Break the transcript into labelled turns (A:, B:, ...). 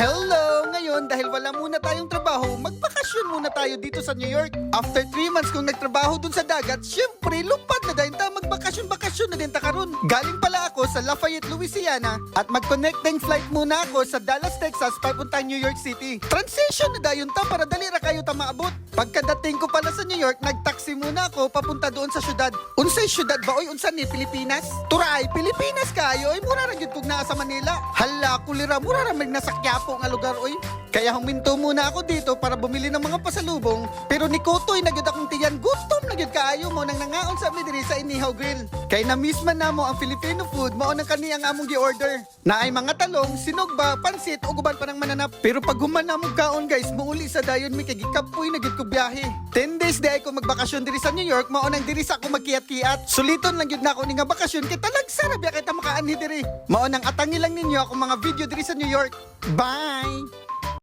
A: Hello! Ngayon, dahil wala muna tayong trabaho, magbakasyon muna tayo dito sa New York. After 3 months kong nagtrabaho dun sa dagat, syempre, ta magbakasyon-bakasyon na din ta karon. Galing pala ako sa Lafayette, Louisiana at mag-connecting flight muna ako sa Dallas, Texas papuntang New York City. Transition na dayon ta para dali ra kayo ta maabot. Pagkadating ko pala sa New York, nagtaksi muna ako papunta doon sa syudad. Unsay syudad ba oy? Unsa ni Pilipinas? Turay, Pilipinas kayo oy mura ra gyud kog naa sa Manila. Hala, kulira mura ra mig nasa Quiapo nga lugar oy. Kaya huminto muna ako dito para bumili ng mga pasalubong. Pero ni Kotoy na gyud akong tiyan, gutom na gyud kaayo mo nang nangaon sa mi diri sa Inihaw Grill. Kay na miss man namo ang Filipino food, mao nang kaniyang among gi-order. Na ay mga talong, sinugba, pansit ug uban pa ng mananap. Pero pag human na mo kaon guys, muuli sa dayon mi kay gikapoy na gyud ko biyahe. 10 days di ay ko magbakasyon diri sa New York, mao nang diri sa ako magkiyat-kiyat. Suliton lang gyud na ako ni nga bakasyon kay talag sarap ya kita makaanhi diri. Mao nang atangi lang ninyo ako mga video diri sa New York. Bye.